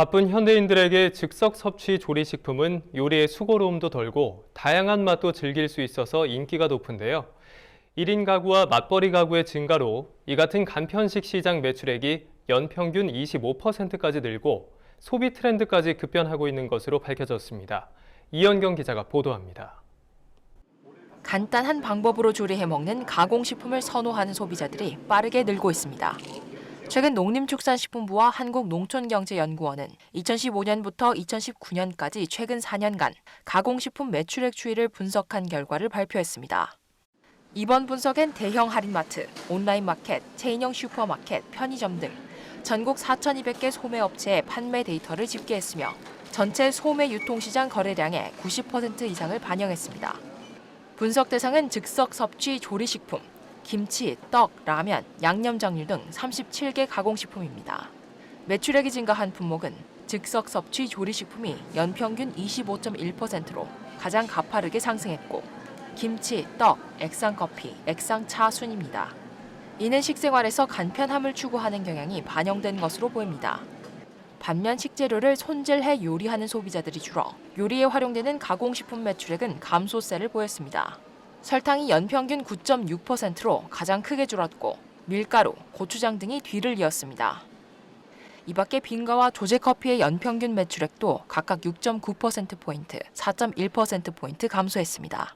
바쁜 현대인들에게 즉석 섭취 조리식품은 요리의 수고로움도 덜고 다양한 맛도 즐길 수 있어서 인기가 높은데요. 1인 가구와 맞벌이 가구의 증가로 이 같은 간편식 시장 매출액이 연평균 25%까지 늘고 소비 트렌드까지 급변하고 있는 것으로 밝혀졌습니다. 이현경 기자가 보도합니다. 간단한 방법으로 조리해 먹는 가공식품을 선호하는 소비자들이 빠르게 늘고 있습니다. 최근 농림축산식품부와 한국농촌경제연구원은 2015년부터 2019년까지 최근 4년간 가공식품 매출액 추이를 분석한 결과를 발표했습니다. 이번 분석엔 대형 할인마트, 온라인 마켓, 체인형 슈퍼마켓, 편의점 등 전국 4,200개 소매업체의 판매 데이터를 집계했으며 전체 소매 유통시장 거래량의 90% 이상을 반영했습니다. 분석 대상은 즉석 섭취 조리식품, 김치, 떡, 라면, 양념장류 등 37개 가공식품입니다. 매출액이 증가한 품목은 즉석 섭취 조리식품이 연평균 25.1%로 가장 가파르게 상승했고 김치, 떡, 액상커피, 액상차 순입니다. 이는 식생활에서 간편함을 추구하는 경향이 반영된 것으로 보입니다. 반면 식재료를 손질해 요리하는 소비자들이 줄어 요리에 활용되는 가공식품 매출액은 감소세를 보였습니다. 설탕이 연평균 9.6%로 가장 크게 줄었고 밀가루, 고추장 등이 뒤를 이었습니다. 이 밖에 빙과와 조제커피의 연평균 매출액도 각각 6.9%포인트, 4.1%포인트 감소했습니다.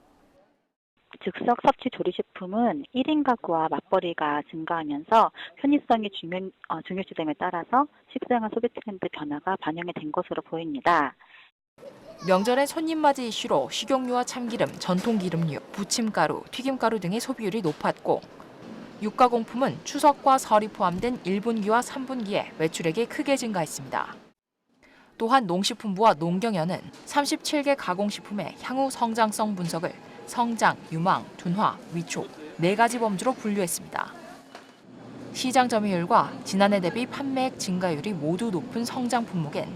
즉석 섭취 조리식품은 1인 가구와 맞벌이가 증가하면서 편의성이 중요, 어, 중요시됨에 따라서 식생활 소비 트렌드 변화가 반영이 된 것으로 보입니다. 명절엔 손님 맞이 이슈로 식용유와 참기름, 전통 기름류, 부침가루, 튀김가루 등의 소비율이 높았고 육가공품은 추석과 설이 포함된 1분기와 3분기에 매출액이 크게 증가했습니다. 또한 농식품부와 농경연은 37개 가공식품의 향후 성장성 분석을 성장, 유망, 둔화, 위촉 네 가지 범주로 분류했습니다. 시장 점유율과 지난해 대비 판매액 증가율이 모두 높은 성장 품목엔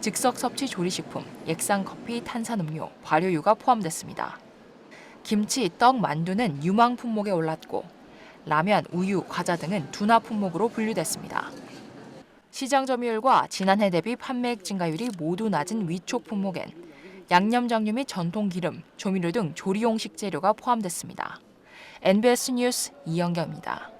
즉석 섭취 조리식품, 액상 커피, 탄산음료, 발효유가 포함됐습니다. 김치, 떡, 만두는 유망 품목에 올랐고 라면, 우유, 과자 등은 둔화 품목으로 분류됐습니다. 시장 점유율과 지난해 대비 판매액 증가율이 모두 낮은 위촉 품목엔 양념장류 및 전통 기름, 조미료 등 조리용 식재료가 포함됐습니다. NBS 뉴스 이영경입니다.